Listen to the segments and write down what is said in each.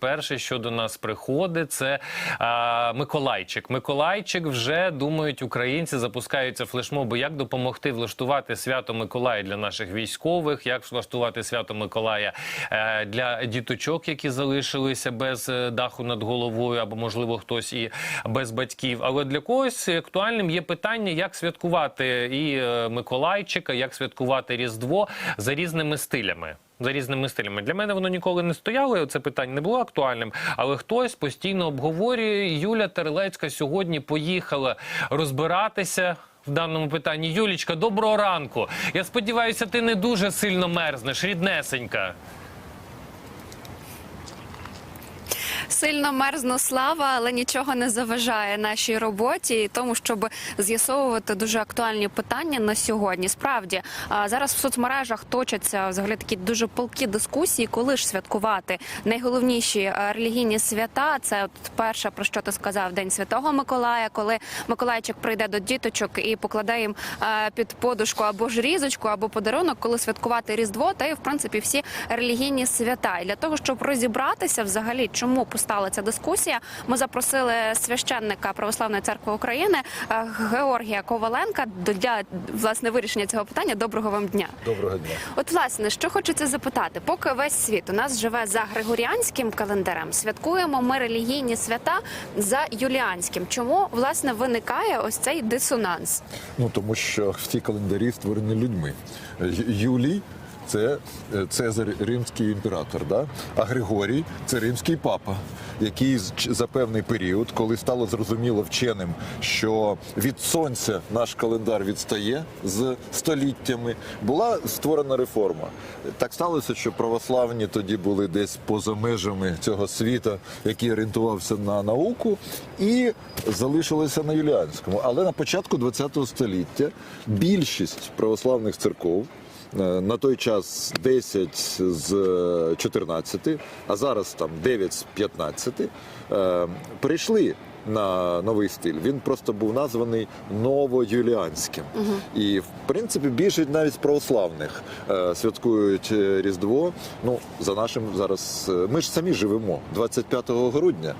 перше, що до нас приходить, це а, Миколайчик. Миколайчик вже думають українці, запускаються флешмоби, як допомогти влаштувати свято Миколая для наших військових, як влаштувати свято Миколая е, для діточок, які залишилися без е, даху над головою, або можливо хтось і без батьків. Але для когось актуальним є питання, як святкувати і е, Миколайчика, як святкувати Різдво за різними стилями. За різними стилями для мене воно ніколи не стояло. Це питання не було актуальним, але хтось постійно обговорює. Юля Терлецька сьогодні поїхала розбиратися. В даному питанні Юлічка, доброго ранку. Я сподіваюся, ти не дуже сильно мерзнеш, ріднесенька. Сильно мерзну слава, але нічого не заважає нашій роботі і тому, щоб з'ясовувати дуже актуальні питання на сьогодні. Справді зараз в соцмережах точаться взагалі такі дуже палкі дискусії, коли ж святкувати найголовніші релігійні свята. Це от перше про що ти сказав День Святого Миколая, коли Миколайчик прийде до діточок і покладає їм під подушку або ж різочку, або подарунок, коли святкувати Різдво, та й в принципі всі релігійні свята. І для того, щоб розібратися взагалі, чому постала ця дискусія, ми запросили священника Православної церкви України е, Георгія Коваленка для власне вирішення цього питання. Доброго вам дня. Доброго дня. От, власне, що хочеться запитати, поки весь світ у нас живе за григоріанським календарем, святкуємо ми релігійні свята за юліанським. Чому власне виникає ось цей дисонанс? Ну тому що всі календарі створені людьми. Юлій це е, Цезар римський імператор, да? а Григорій це римський папа, який за певний період, коли стало зрозуміло вченим, що від сонця наш календар відстає з століттями, була створена реформа. Так сталося, що православні тоді були десь поза межами цього світа, який орієнтувався на науку, і залишилися на Юліанському. Але на початку ХХ століття більшість православних церков. Е, На той час 10 з е, 14, а зараз там 9 з 15, е, перейшли на новий стиль. Він просто був названий новоюліанським. І в принципі більшість навіть з православних е, святкують Різдво. Ну за нашим зараз ми ж самі живемо 25 грудня.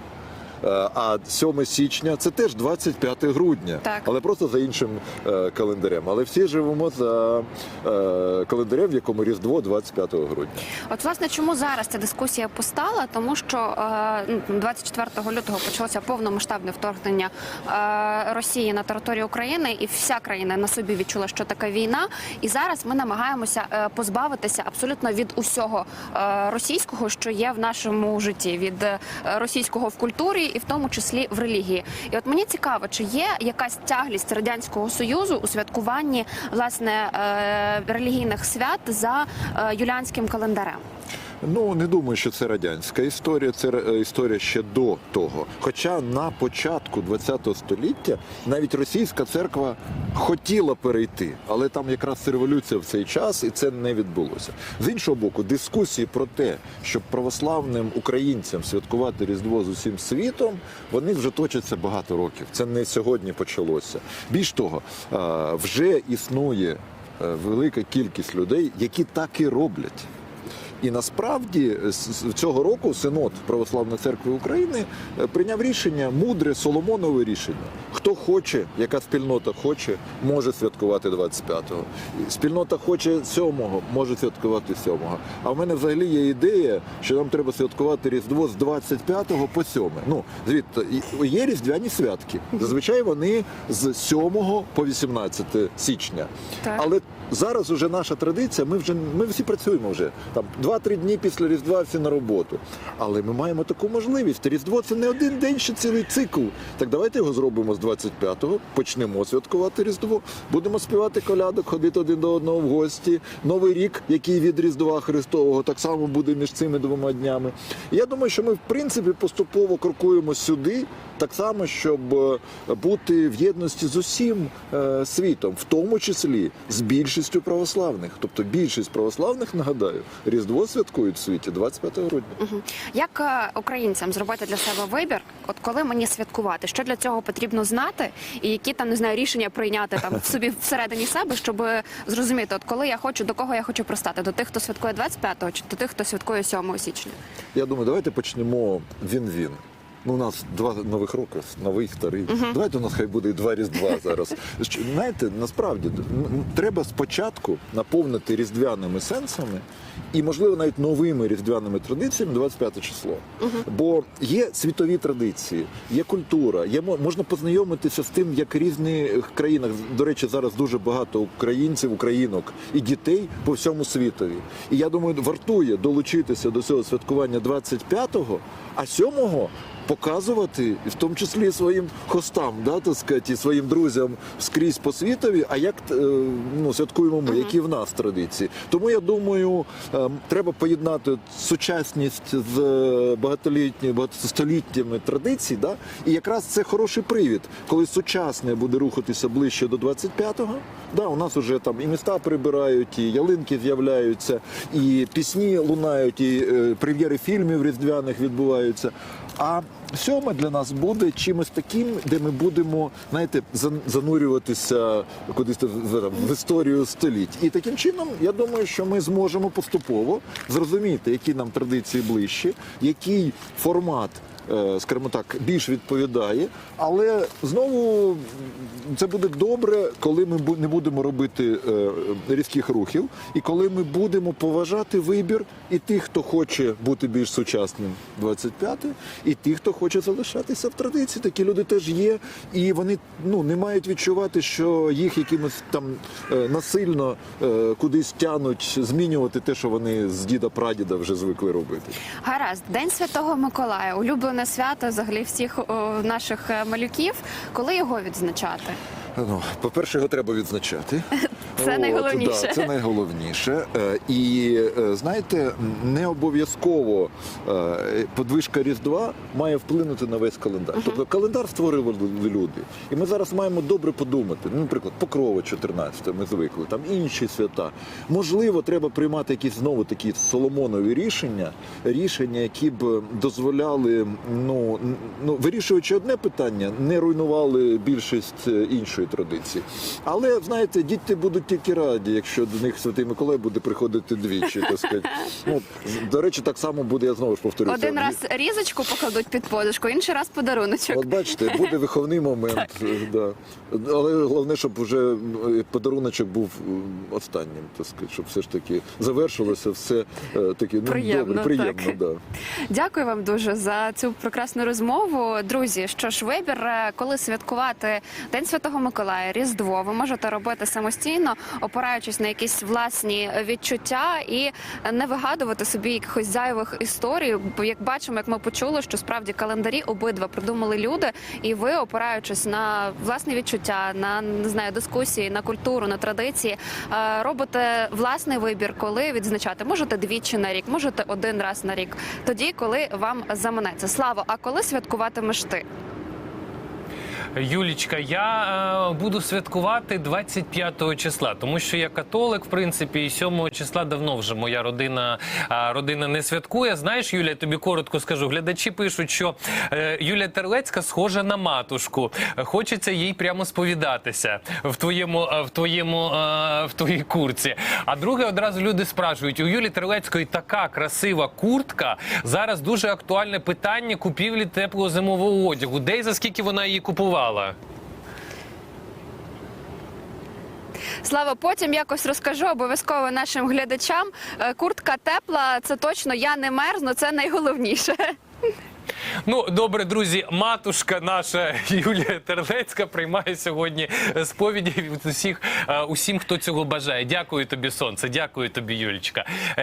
Е, А 7 січня це теж 25 грудня, Так. але просто за іншим е, календарем. Але всі живемо за е, календарем, в якому Різдво 25 грудня. От власне, чому зараз ця дискусія постала? Тому що е, ну, 24 лютого почалося повномасштабне вторгнення Росії на територію України, і вся країна на собі відчула, що така війна. І зараз ми намагаємося позбавитися абсолютно від усього російського, що є в нашому житті, від російського в культурі, і в тому числі в релігії. І от мені цікаво, чи є якась тяглість радянського союзу у святкуванні власне е, релігійних свят за е, юліанським календарем. Ну не думаю, що це радянська історія, це е, історія ще до того. Хоча на початку ХХ століття навіть російська церква хотіла перейти, але там якраз революція в цей час, і це не відбулося. З іншого боку, дискусії про те, щоб православним українцям святкувати Різдво з усім світом, вони вже точаться багато років. Це не сьогодні почалося. Більш того, вже існує е, велика кількість людей, які так і роблять. І насправді з- з цього року Синод Православної церкви України е, прийняв рішення мудре Соломонове рішення. Хто хоче, яка спільнота хоче, може святкувати 25-го. Спільнота хоче 7-го, може святкувати 7-го. А в мене взагалі є ідея, що нам треба святкувати Різдво з 25 по 7. Ну, звідти є різдвяні святки. Зазвичай вони з 7 по 18 січня. Так. Але зараз уже наша традиція. Ми вже ми всі працюємо вже там 2-3 дні після Різдва всі на роботу. Але ми маємо таку можливість. Різдво це не один день, ще цілий цикл. Так давайте його зробимо з 25-го, почнемо святкувати Різдво, будемо співати колядок, ходити один до одного в гості. Новий рік, який від Різдва Христового, так само буде між цими двома днями. Я думаю, що ми в принципі поступово крокуємо сюди, так само, щоб е, бути в єдності з усім е, світом, в тому числі з більшістю православних. Тобто більшість православних, нагадаю, Різдво Різдво святкують в світі 25 грудня. Як е, українцям зробити для себе вибір, от коли мені святкувати, що для цього потрібно знати, і які там не знаю рішення прийняти там в собі всередині себе, щоб зрозуміти, от коли я хочу до кого я хочу пристати, до тих, хто святкує 25-го, чи до тих, хто святкує 7 січня. Я думаю, давайте почнемо він-він. Ну, у нас два нових роки, новий, старий. Давайте у нас хай буде два різдва зараз. Знаєте, насправді треба спочатку наповнити різдвяними сенсами і, можливо, навіть новими різдвяними традиціями 25 число. Бо є світові традиції, є культура, є мо- можна познайомитися з тим, як в різних країнах. До речі, зараз дуже багато українців, українок і дітей по всьому світові. І я думаю, вартує долучитися до цього святкування 25-го, а 7-го показувати, в тому числі своїм хостам, да, так сказати, і своїм друзям скрізь по світові, а як е, ну, святкуємо ми, які в нас традиції. Тому я думаю, е, треба поєднати сучасність з е, багатолітніми, багатостоліттями традицій, да? і якраз це хороший привід, коли сучасне буде рухатися ближче до 25-го. Да, у нас вже там і міста прибирають, і ялинки з'являються, і пісні лунають, і е, прем'єри фільмів різдвяних відбуваються. А сьоме для нас буде чимось таким, де ми будемо, знаєте, занурюватися кудись в, історію століть. І таким чином, я думаю, що ми зможемо поступово зрозуміти, які нам традиції ближчі, який формат. Е, Скажімо так, більш відповідає, але знову це буде добре, коли ми не будемо робити е, різких рухів, і коли ми будемо поважати вибір і тих, хто хоче бути більш сучасним 25 і тих, хто хоче залишатися в традиції. Такі люди теж є, і вони ну не мають відчувати, що їх якимось там е, насильно кудись тянуть змінювати те, що вони з діда прадіда вже звикли робити. Гаразд, День Святого Миколая, улюблене свято взагалі всіх о, наших е, малюків. Коли його відзначати? Ну, по-перше, його треба відзначати. Це найголовніше. Да, це найголовніше. Е, І е, знаєте, не обов'язково е, подвижка Різдва має вплинути на весь календар. Тобто календар створювали люди. І ми зараз маємо добре подумати. Ну, наприклад, Покрова 14 ми звикли, там інші свята. Можливо, треба приймати якісь знову такі соломонові рішення, рішення, які б дозволяли, ну, ну вирішуючи одне питання, не руйнували більшість іншої традиції. Але знаєте, діти будуть тільки раді, якщо до них Святий Миколай буде приходити двічі. Так сказати. Ну, до речі, так само буде, я знову ж повторюся. Один раз різочку покладуть під подушку, інший раз подаруночок. От бачите, буде виховний момент, да. але головне, щоб вже е, подаруночок був е, останнім, так сказати, щоб все ж таки завершилося все е, таки ну, Приємно, добре, приємно. так. Да. Дякую вам дуже за цю прекрасну розмову. Друзі, що ж, вибір, коли святкувати День Святого Миколая, Різдво, ви можете робити самостійно, опираючись на якісь власні відчуття і не вигадувати собі якихось зайвих історій. Бо як бачимо, як ми почули, що справді календарі обидва придумали люди, і ви, опираючись на власні відчуття, на не знаю, дискусії, на культуру, на традиції, е, робите власний вибір, коли відзначати. Можете двічі на рік, можете один раз на рік. Тоді, коли вам заманеться. Слава, а коли святкуватимеш ти? Юлічка, я е, буду святкувати 25 числа, тому що я католик, в принципі, і 7 числа давно вже моя родина, е, родина не святкує. Знаєш, Юля, я тобі коротко скажу. Глядачі пишуть, що е, Юлія Терлецька схожа на матушку. Хочеться їй прямо сповідатися в твоєму, е, в твоєму, е, в твоїй курці. А друге, одразу люди спрашують: у Юлії Терлецької така красива куртка. Зараз дуже актуальне питання купівлі теплого зимового одягу. Де і за скільки вона її купувала? Слава, потім якось розкажу обов'язково нашим глядачам. Е, Куртка тепла, це точно я не мерзну, це найголовніше. Ну, добре, друзі, матушка наша Юлія Терлецька приймає сьогодні сповіді від усіх, е, усім, хто цього бажає. Дякую тобі, сонце. Дякую тобі, Юлічка.